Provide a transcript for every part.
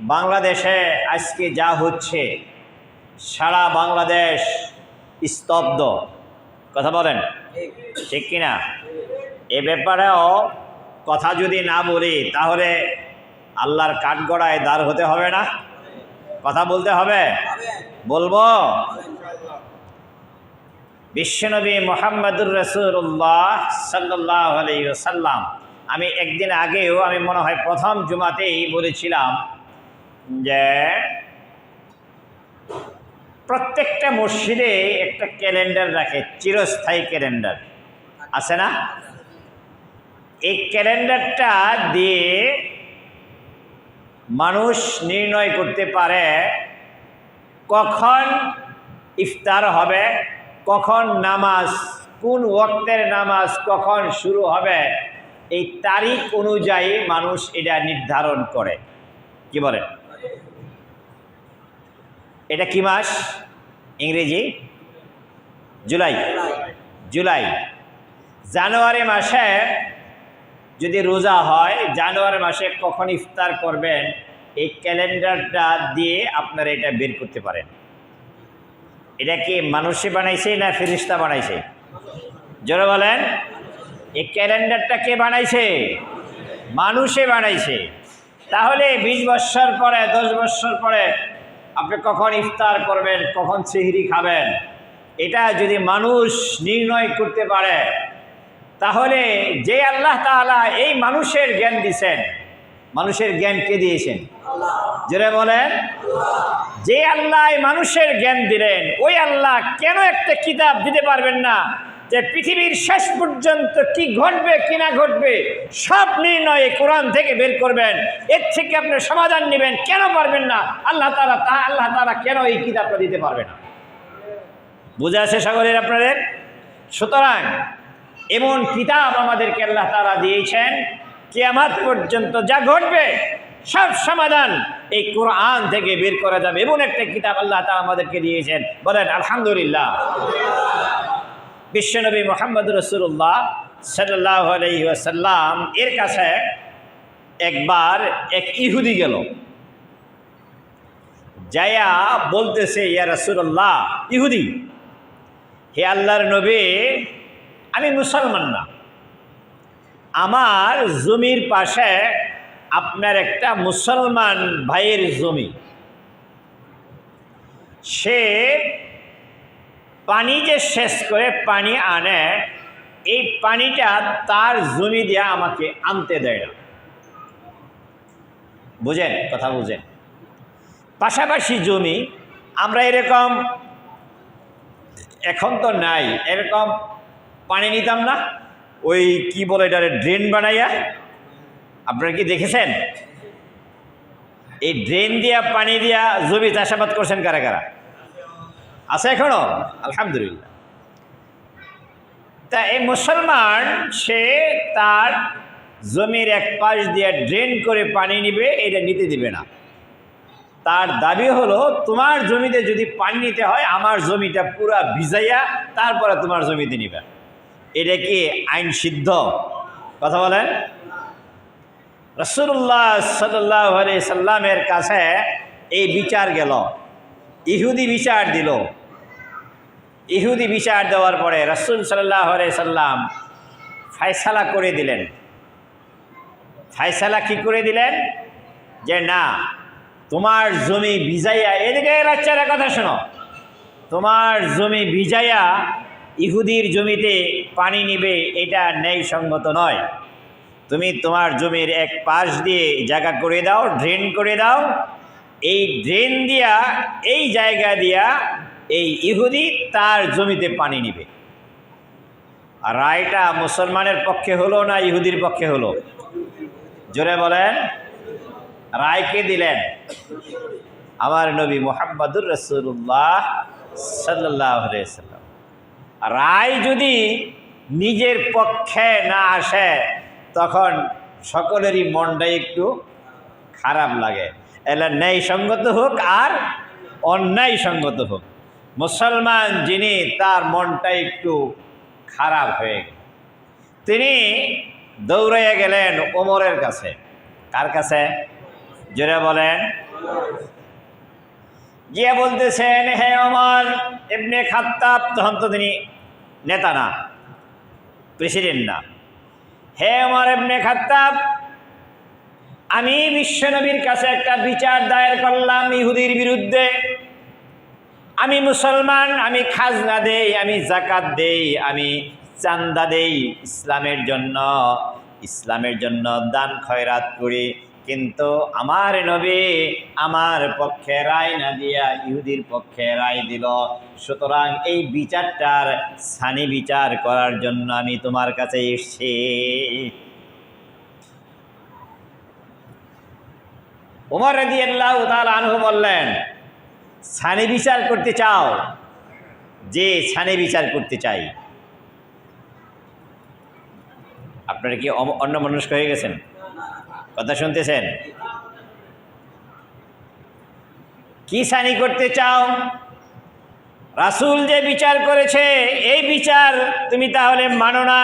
বাংলাদেশে আজকে যা হচ্ছে, সারা বাংলাদেশ স্তব্ধ। কথা বলেন, ঠিক কিনা? এ ব্যাপারেও কথা যদি না বলি, তাহলে আল্লাহর কাঠগড়ায় দাঁড় হতে হবে না? কথা বলতে হবে? বলব? বিশ্বনবী মোহাম্মদুর রসুল্লাহ সাল্লাহ আলাইসাল্লাম আমি একদিন আগেও আমি মনে হয় প্রথম জুমাতেই বলেছিলাম যে প্রত্যেকটা মসজিদে একটা ক্যালেন্ডার রাখে, চিরস্থায়ী ক্যালেন্ডার। আছে না? এই ক্যালেন্ডারটা দিয়ে মানুষ নির্ণয় করতে পারে কখন ইফতার হবে, কখন নামাজ, কোন ওক্তের নামাজ কখন শুরু হবে। এই তারিখ অনুযায়ী মানুষ এটা নির্ধারণ করে। কি বলেন এটা কি মাস? ইংরেজি? জুলাই। জুলাই। জানুয়ারি মাসে যদি রোজা হয়, জানুয়ারি মাসে কখন ইফতার করবেন, এই ক্যালেন্ডারটা দিয়ে আপনারা এটা বের করতে পারেন। এটা কি মানুষে বানাইছে না ফেরিস্তা বানাইছে? জোরে বলেন। এই ক্যালেন্ডারটা কে বানাইছে? মানুষে বানাইছে। তাহলে বিশ বৎসর পরে, দশ বৎসর পরে আপনি কখন ইফতার করবেন, কখন সিহরি খাবেন, এটা যদি মানুষ নির্ণয় করতে পারে, তাহলে যে আল্লাহ তাআলা এই মানুষের জ্ঞান দিছেন, মানুষের জ্ঞান কে দিয়েছেন? যেটা বলেন। যে আল্লাহ মানুষের জ্ঞান দিলেন, ওই আল্লাহ কেন একটা কিতাব দিতে পারবেন না? যে পৃথিবীর শেষ পর্যন্ত কি ঘটবে, কি না ঘটবে, সব নির্ণয় কোরআন থেকে বের করবেন। এর থেকে আপনি সমাধান নেবেন, কেন পারবেন না? আল্লাহ তারা তা, আল্লাহ তারা কেন এই কিতাবটা দিতে পারবে না? বুঝে আছে সাগরের আপনাদের? সুতরাং, এমন কিতাব আমাদেরকে আল্লাহ তারা দিয়েছেন, কেয়ামাত পর্যন্ত যা ঘটবে, সব সমাধান এই কোরআন থেকে বের করা যাবে। এমন একটা কিতাব আল্লাহ তালা আমাদেরকে দিয়েছেন। বলেন, আলহামদুলিল্লাহ। বিশ্বনবী মোহাম্মদ রসুল্লাহ সাল্লাহ আলহিহাসাল্লাম এর কাছে একবার এক ইহুদি গেল। যায়া বলতেছে, ইয়া রসুল্লাহ ইহুদি, হে আল্লাহর নবী, আমি মুসলমান না। আমার জমির পাশে আপনার একটা মুসলমান ভাইয়ের জমি। সে পানি যে শেষ করে পানি আনে, এই পানিটা তার জমি দিয়ে আমাকে আনতে দেয় না। বুঝেন, কথা বুঝেন। পাশাপাশি জমি, আমরা এরকম, এখন তো নাই, এরকম পানি নিতাম না। ওই কি বলে এটা ড্রেন বানাইয়া? আপনারা কি দেখেছেন? এই ড্রেন দিয়া, পানি দিয়া জমি চাষাবাদ করছেন কারা কারা? আছে এখনও? আলহামদুলিল্লাহ। তা এই মুসলমান, সে তার জমির এক পাশ দিয়ে ড্রেন করে পানি নিবে, এটা নিতে দিবে না। তার দাবি হলো, তোমার জমিতে যদি পানি নিতে হয়, আমার জমিটা পুরা ভিজাইয়া তারপরে তোমার জমিতে নিবে। এটা কি আইন সিদ্ধ? কথা বলেন। রসুল্লাহ সাল্লাহ সাল্লামের কাছে এই বিচার গেল। ইহুদি বিচার দিল। ইহুদি বিচার দেওয়ার পরে রসুল সাল্লাহ সাল্লাম ফায়সালা করে দিলেন। ফায়সালা কি করে দিলেন? যে না, তোমার জমি ভিজাইয়া এদিকে বাচ্চারা কথা শোনো, তোমার জমি ভিজাইয়া ইহুদির জমিতে পানি নিবে, এটা ন্যায় সঙ্গত নয়। তুমি তোমার জমির এক পাশ দিয়ে জায়গা করে দাও ড্রেন করে দাও, এই ড্রেন দিয়া, এই জায়গা দিয়া এই ইহুদি তার জমিতে পানি নিবে। আর রায়টা মুসলমানের পক্ষে হলো না ইহুদির পক্ষে হলো? জোরে বলেন রায়কে দিলেন? আমার নবী মোহাম্মদুর রসুল্লাহ সাল্লাহ রায় যদি নিজের পক্ষে না আসে, তখন সকলেরই মনটা একটু খারাপ লাগে। এলা ন্যায় সঙ্গত হোক আর অন্যায় সঙ্গত হোক। মুসলমান যিনি, তার মনটা একটু খারাপ হয়ে গেল। তিনি দৌড়াইয়া গেলেন ওমরের কাছে। কার কাছে? জোরে বলেন। গিয়ে বলতেছেন, হে আমার এমনি খাত্তাব তখন তো তিনি নেতা না, প্রেসিডেন্ট না। হে আমার এমনি খাত্তাব, আমি বিশ্বনবীর কাছে একটা বিচার দায়ের করলাম ইহুদির বিরুদ্ধে। আমি মুসলমান, আমি খাজনা দেই, আমি জাকাত দেই, আমি চান্দা দেই ইসলামের জন্য ইসলামের জন্য দান খয়রাত করি। কিন্তু আমার নবী আমার পক্ষে রায় না দিয়া ইহুদির পক্ষে রায় দিল। সুতরাং এই বিচারটার সানি বিচার করার জন্য আমি তোমার কাছে এসছি। উমর রাজি আল্লাহ আনহু বললেন ছানি বিচার করতে চাও, যে ছানি বিচার করতে চাই। আপনারা কি অন্য মনস্ক হয়ে গেছেন? কথা শুনতেছেন? কি সানি করতে চাও? রাসুল যে বিচার করেছে, এই বিচার তুমি তাহলে মানো না।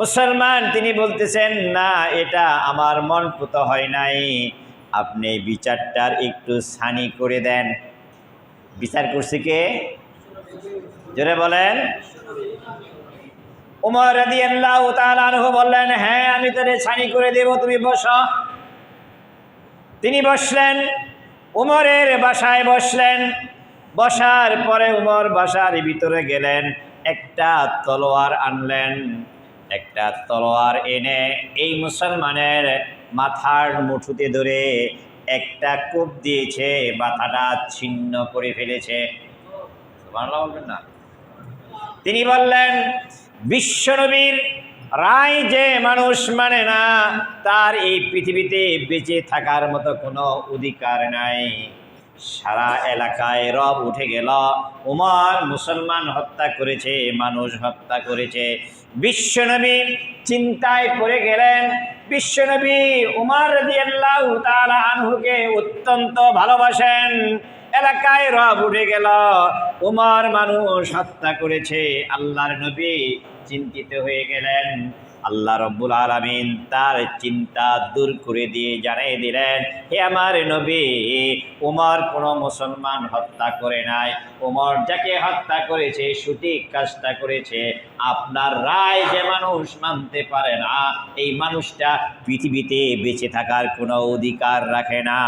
মুসলমান, তিনি বলতেছেন, না, এটা আমার মন পুত হয় নাই। আপনি বিচারটার একটু ছানি করে দেন। বিচার করছে কে? জোরে বলেন। উমর রাদি আল্লাহ আনহু বললেন হ্যাঁ আমি তোরে ছানি করে দেব, তুমি বসো। তিনি বসলেন, উমরের বাসায় বসলেন। বসার পরে উমর বাসার ভিতরে গেলেন, একটা তলোয়ার আনলেন, একটা তলোয়ার এনে এই মুসলমানের মাথার মুঠুতে ধরে একটা কূপ দিয়েছে, মাথাটা ছিন্ন করে ফেলেছে। না। তিনি বললেন বিশ্বনবীর রায় যে মানুষ মানে না, তার এই পৃথিবীতে বেঁচে থাকার মতো কোনো অধিকার নাই। সারা এলাকায় রব উঠে গেল, উমর মুসলমান হত্যা করেছে, মানুষ হত্যা করেছে। বিশ্বনবী চিন্তায় পড়ে গেলেন বিশ্বনবী উমার রাদিয়াল্লাহু তাআলা আনহুকে অত্যন্ত ভালোবাসেন। এলাকায় রব উঠে গেল। উমার মানুষ হত্যা করেছে আল্লাহর নবী, চিন্তিত হয়ে গেলেন। আল্লাহ রব্বুল আলমিন তার চিন্তা দূর করে দিয়ে জানিয়ে দিলেন, হে আমার নবী, উমর কোনো মুসলমান হত্যা করে নাই। উমর যাকে হত্যা করেছে, সঠিক কাজটা করেছে। আপনার রায় যে মানুষ মানতে পারে না, এই মানুষটা পৃথিবীতে বেঁচে থাকার কোনো অধিকার রাখে না।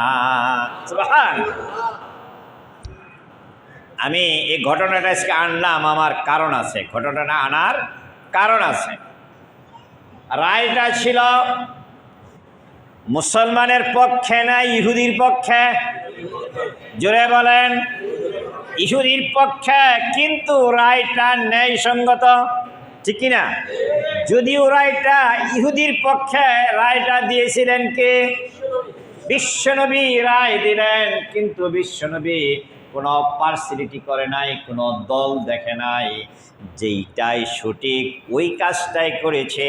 আমি এই ঘটনাটা আজকে আনলাম, আমার কারণ আছে। ঘটনাটা আনার কারণ আছে। রায়টা ছিল মুসলমানের পক্ষে না ইহুদির পক্ষে? জোরে বলেন, ইহুদির পক্ষে, কিন্তু রায়টা ন্যায়সঙ্গত, ঠিক কি না যদিও রায়টা ইহুদির পক্ষে, রায়টা দিয়েছিলেন কে? বিশ্বনবী রায় দিলেন, কিন্তু বিশ্বনবী কোনো পার্সিলিটি করে নাই, কোনো দল দেখে নাই। যেইটাই সঠিক, ওই কাজটাই করেছে।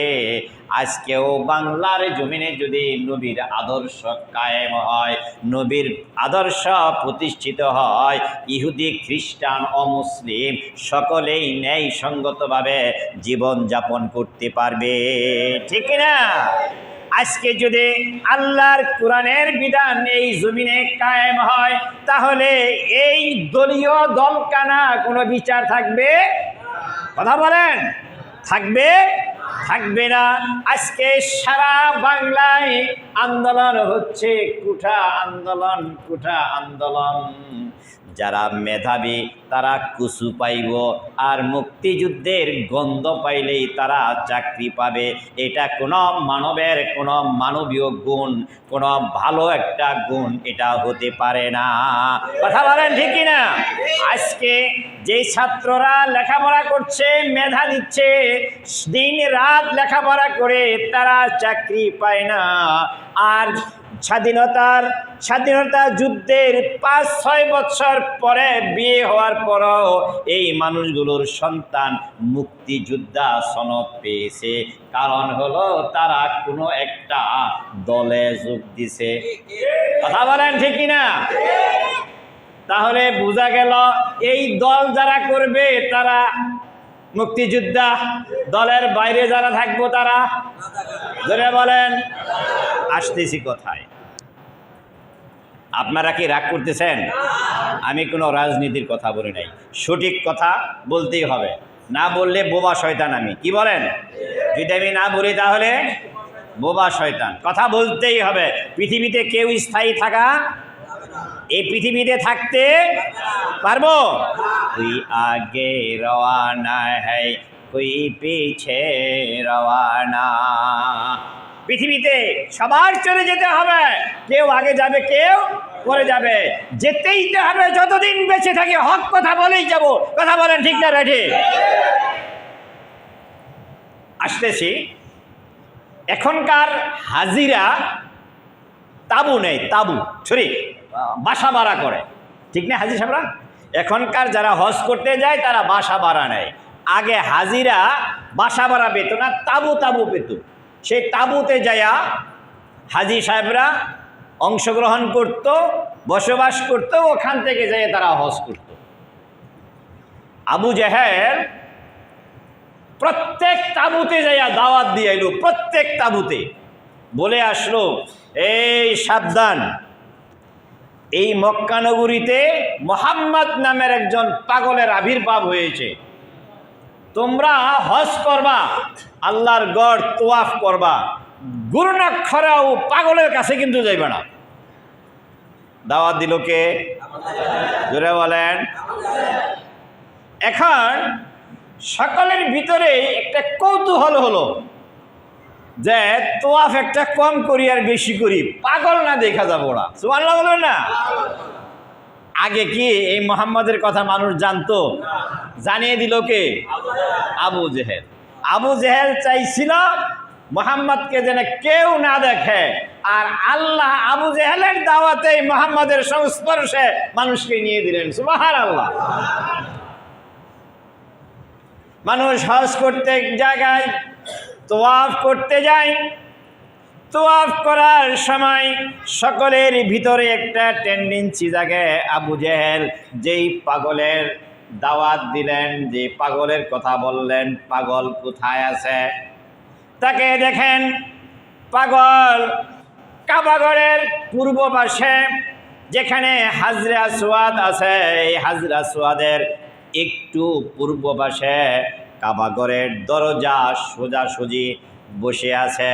আজকেও বাংলার জমিনে যদি নবীর আদর্শ কায়েম হয়, নবীর আদর্শ প্রতিষ্ঠিত হয়, ইহুদি, খ্রিস্টান অমুসলিম সকলেই ন্যায় সঙ্গতভাবে জীবনযাপন করতে পারবে। ঠিক না? আজকে যদি আল্লাহর কোরআনের বিধান এই জমিনে কায়েম হয়, তাহলে এই দলীয় দলকানা কোনো বিচার থাকবে? কথা বলেন। থাকবে? থাকবে না। আজকে সারা বাংলায় আন্দোলন হচ্ছে কুঠা আন্দোলন কুঠা আন্দোলন। যারা মেধাবী, তারা কুসু পাইব আর মুক্তিযুদ্ধের গন্ধ পাইলেই তারা চাকরি পাবে। এটা কোনো মানবের, কোনো মানবীয় গুণ, কোনো ভালো একটা গুণ এটা হতে পারে না। কথা বলেন ঠিকই না আজকে যে ছাত্ররা লেখাপড়া করছে, মেধা দিচ্ছে, দিন রাত লেখাপড়া করে তারা চাকরি পায় না। আর স্বাধীনতার, স্বাধীনতা যুদ্ধের পাঁচ, ছয় বছর পরে বিয়ে হওয়ার পরও এই মানুষগুলোর সন্তান মুক্তিযোদ্ধা সনদ পেয়েছে। কারণ হলো তারা কোনো একটা দলে যোগ দিছে। কথা বলেন ঠিক না তাহলে বোঝা গেল এই দল যারা করবে তারা মুক্তিযোদ্ধা, দলের বাইরে যারা থাকব তারা? ধরে বলেন। আসতেছি কোথায়? আপনারা কি রাগ করতেছেন? আমি কোনো রাজনীতির কথা বলি নাই। সঠিক কথা বলতেই হবে। না বললে বোবা শয়তান আমি। কি বলেন? যদি আমি না বলি তাহলে বোবা শয়তান। কথা বলতেই হবে। পৃথিবীতে কেউ স্থায়ী থাকা এই পৃথিবীতে থাকতে পারব? তুই আগে রওয়ানা হ্যায় কুই পিছে রওয়ানা। পৃথিবীতে সবার চলে যেতে হবে। কেউ আগে যাবে, কেউ পরে যাবে। যেতেই তো হবে, যতদিন বেঁচে থাকি, হক কথা বলেই যাব। কথা বলেন ঠিক না বেঠে আসতেছি। এখনকার হাজিরা তাবু নেই, তাবু, সরি, বাসা ভাড়া করে। ঠিক না হাজির সাহেবরা? এখনকার যারা হজ করতে যায়, তারা বাসা ভাড়া নেয়। আগে হাজিরা বাসা ভাড়া পেত না, তাবু তাবু পেত। সেই তাবুতে যায়া হাজি সাহেবরা অংশগ্রহণ করত, বসবাস করত, ওখান থেকে যেয়ে তারা হজ করত। আবু জাহের প্রত্যেক তাবুতে যাইয়া দাওয়াত দিয়ে এলো প্রত্যেক তাবুতে। বলে আসলো, এই সাবধান, এই মক্কানগরীতে মোহাম্মদ নামের একজন পাগলের আবির্ভাব হয়েছে। তোমরা হজ করবা, আল্লাহর গড় তোয়াফ করবা, গুরুনাক্ষরাও পাগলের কাছে কিন্তু যাইবে না। দাওয়াত দিল কে? জোরে বলেন। এখন সকলের ভিতরে একটা কৌতূহল হলো যে তোয়াফ একটা কম করি আর বেশি করি, পাগল না দেখা যাব না। সুমান্লা বলবেন না? আগে কি এই মোহাম্মদের কথা মানুষ জানতো? জানিয়ে দিল কে? আবু জেহেল। আবু জেহেল চাইছিল মোহাম্মদকে যেন কেউ না দেখে। আর আল্লাহ আবু জেহেলের দাওয়াতে মোহাম্মদের সংস্পর্শে মানুষকে নিয়ে দিলেন। সুবাহার আল্লাহ মানুষ হজ করতে জায়গায়, তোয়াফ করতে যায়। তোয়াফ করার সময় সকলের ভিতরে একটা টেন্ডেন্সি জাগে। আবু জেহেল যেই পাগলের দাওয়াত দিলেন, যে পাগলের কথা বললেন, পাগল কোথায় আছে? তাকে দেখেন, পাগল কাবাগরের পূর্ব পাশে, যেখানে হাজরা সোয়াদ আছে। এই হাজরা সোয়াদের একটু পূর্ব পাশে কাবাগরের দরজা সোজাসুজি বসে আছে।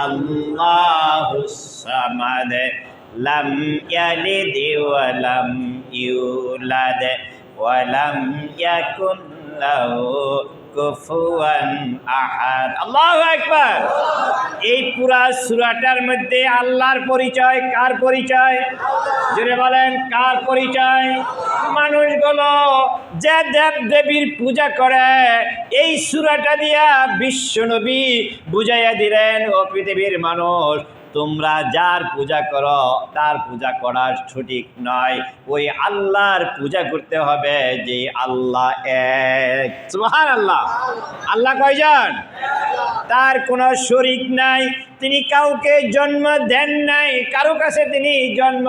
আল্লাহুস সামাদ লাম ইয়ালিদ ওয়া লাম ইউলাদ ওয়া লাম ইয়াকুন লাহু এই পুরা সূরাটার মধ্যে আল্লাহর পরিচয় কার পরিচয়? জুড়ে বলেন, কার পরিচয়? মানুষগুলো যে দেব দেবীর পূজা করে, এই সূরাটা দিয়া বিশ্বনবী বুঝাইয়া দিলেন, ও পৃথিবীর মানুষ তোমরা যার পূজা করো, তার পূজা করা সঠিক নয়। ওই আল্লাহর পূজা করতে হবে যে আল্লাহ এক। সুবহান আল্লাহ আল্লাহ কয়জন? তার কোনো শরিক নাই। তিনি কাউকে জন্ম দেন নাই। কারও কাছে তিনি জন্ম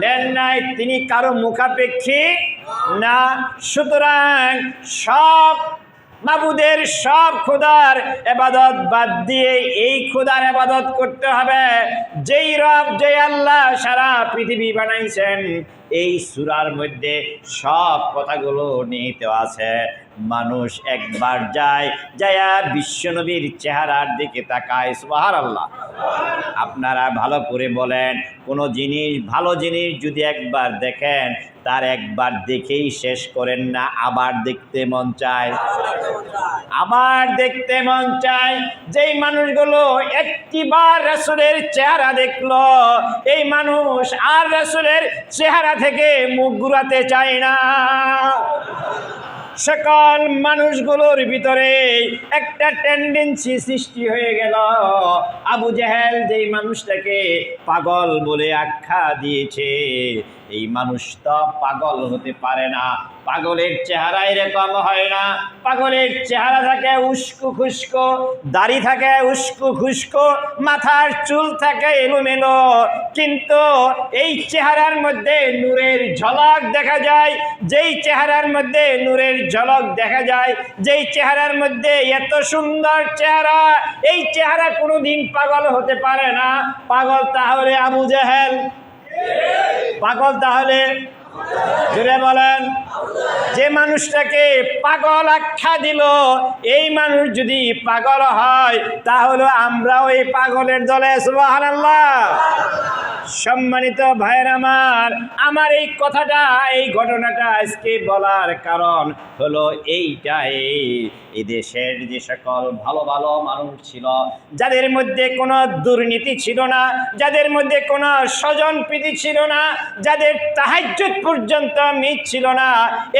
দেন নাই। তিনি কারও মুখাপেক্ষী না। সুতরাং সব মাবুদের সব খোদার এবাদত বাদ দিয়ে এই খোদার এবাদত করতে হবে। যেই রব যে আল্লাহ সারা পৃথিবী বানাইছেন, এই সুরার মধ্যে সব কথাগুলো নিহিত আছে। মানুষ একবার যায়, যায়া বিশ্বনবীর চেহারার দিকে তাকায় সুবাহার আল্লাহ আপনারা ভালো করে বলেন, কোনো জিনিস, ভালো জিনিস যদি একবার দেখেন, তার একবার দেখেই শেষ করেন না, আবার দেখতে মন চায়। আবার দেখতে মন চায়, যেই মানুষগুলো একটিবার রাসুলের চেহারা দেখল, এই মানুষ আর রাসুলের চেহারা থেকে মুখ ঘুরাতে চায় না। সকল মানুষগুলোর ভিতরে একটা টেন্ডেন্সি সৃষ্টি হয়ে গেল। আবু জাহেল যেই মানুষটাকে পাগল বলে আখ্যা দিয়েছে এই মানুষ তো পাগল হতে পারে না। পাগলের চেহারা এরকম হয় না। পাগলের চেহারা থাকে উস্কু খুস্কো, দাড়ি থাকে উস্কু খুস্কো, মাথার চুল থাকে এলোমেলো। কিন্তু এই চেহারার মধ্যে নূরের ঝলক দেখা যায়। যেই চেহারার মধ্যে নূরের ঝলক দেখা যায়, যেই চেহারার মধ্যে এত সুন্দর চেহারা, এই চেহারা কোনোদিন পাগল হতে পারে না। পাগল তাহলে আবু জাহেল। পাগল তাহলে? জুড়ে বলেন। যে মানুষটাকে পাগল আখ্যা দিল, এই মানুষ যদি পাগল হয়, তাহলে আমরাও এই পাগলের দলে, সুবহানাল্লাহ। সম্মানিত ভাইয়ের আমার আমার এই কথাটা, এই ঘটনাটা আজকে বলার কারণ হলো এইটাই। এই দেশের যে সকল ভালো ভালো মানুষ ছিল, যাদের মধ্যে কোনো দুর্নীতি ছিল না, যাদের মধ্যে কোনো স্বজন প্রীতি ছিল না, যাদের তাহাজ্জুদ পর্যন্ত মিট ছিল না,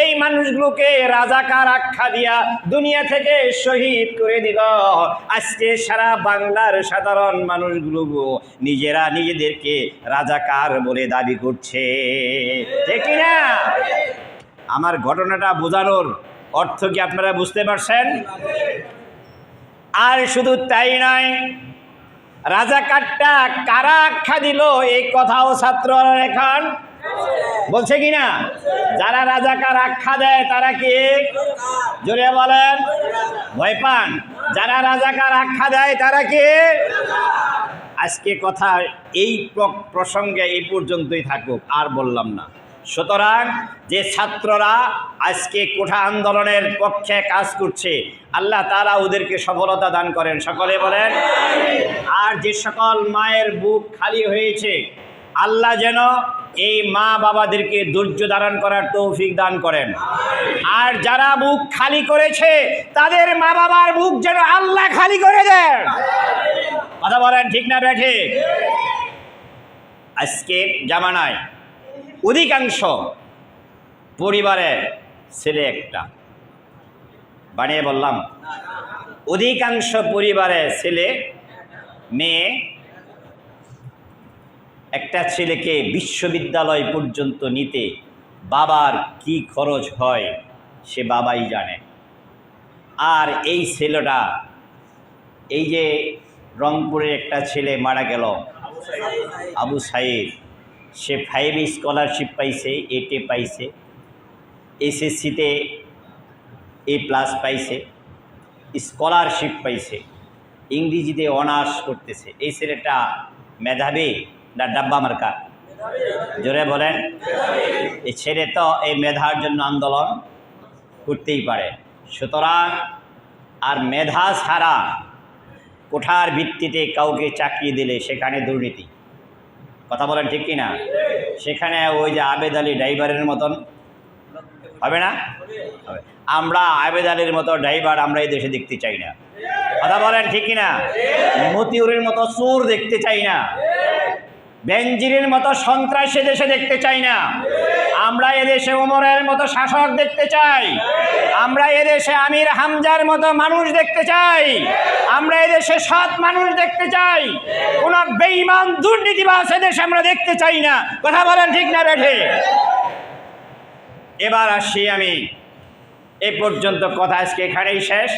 এই মানুষগুলোকে রাজাকার আখ্যা দিয়া দুনিয়া থেকে শহীদ করে দিল। আজকে সারা বাংলার সাধারণ মানুষগুলো নিজেরা নিজেদেরকে রাজাকার বলে দাবি করছে। না আমার ঘটনাটা বোঝানোর অর্থ কি আপনারা বুঝতে পারছেন? আর শুধু তাই নয়, রাজাকারটা কারা আখ্যা দিল এই কথাও ছাত্ররা এখন বলছে কি না যারা রাজাকার আখ্যা দেয়, তারা কি? জোরে বলেন। ভয় পান। যারা রাজাকার আখ্যা দেয়, তারা কি? আজকে কথা এই প্রসঙ্গে এই পর্যন্তই থাকুক, আর বললাম না। সুতরাং যে ছাত্ররা আজকে কোঠা আন্দোলনের পক্ষে কাজ করছে, আল্লাহ তারা ওদেরকে সফলতা দান করেন। সকলে বলেন, আর যে সকল মায়ের বুক খালি হয়েছে, আল্লাহ যেন এই মা বাবাদেরকে ধৈর্য ধারণ করার তৌফিক দান করেন। আর যারা বুক খালি করেছে, তাদের মা বাবার বুক যেন আল্লাহ খালি করে দেন। কথা বলেন ঠিক না ব্যাঠে? আজকের জামানায় অধিকাংশ পরিবারে ছেলে একটা। বানিয়ে বললাম, অধিকাংশ পরিবারে ছেলে মেয়ে একটা ছেলেকে বিশ্ববিদ্যালয় পর্যন্ত নিতে বাবার কি খরচ হয় সে বাবাই জানে। আর এই ছেলেটা, এই যে রংপুরের একটা ছেলে মারা গেল। আবু সাইদ। সে ফাইভ স্কলারশিপ পাইছে এটে পাইছে এসএসসিতে এ প্লাস পাইছে স্কলারশিপ পাইছে, ইংরেজিতে অনার্স করতেছে। এই ছেলেটা মেধাবী না ডাব্বা মার্কা? জোরে বলেন। এই ছেলে তো এই মেধার জন্য আন্দোলন করতেই পারে। সুতরাং আর মেধা ছাড়া কোঠার ভিত্তিতে কাউকে চাকরি দিলে সেখানে দুর্নীতি। কথা বলেন ঠিক কি না সেখানে ওই যে আবেদ আলী ড্রাইভারের মতন। হবে না? হবে। আমরা আবেদ আলীর মতো ড্রাইভার আমরা এই দেশে দেখতে চাই না। কথা বলেন ঠিক কি না মতিউরের মতো চোর দেখতে চাই না। বেঞ্জিরের মতো সন্ত্রাসী দেশে দেখতে চাই না। আমরা এদেশে ওমরের মতো শাসক দেখতে চাই। আমরা এদেশে আমির হামজার মতো মানুষ দেখতে চাই। আমরা এদেশে সৎ মানুষ দেখতে চাই। কোন বেঈমান দুর্নীতিবাস এদেশে আমরা দেখতে চাই না। কথা বলেন ঠিক না বেঠে? এবার আসছি আমি। এ পর্যন্ত কথা আজকে এখানেই শেষ।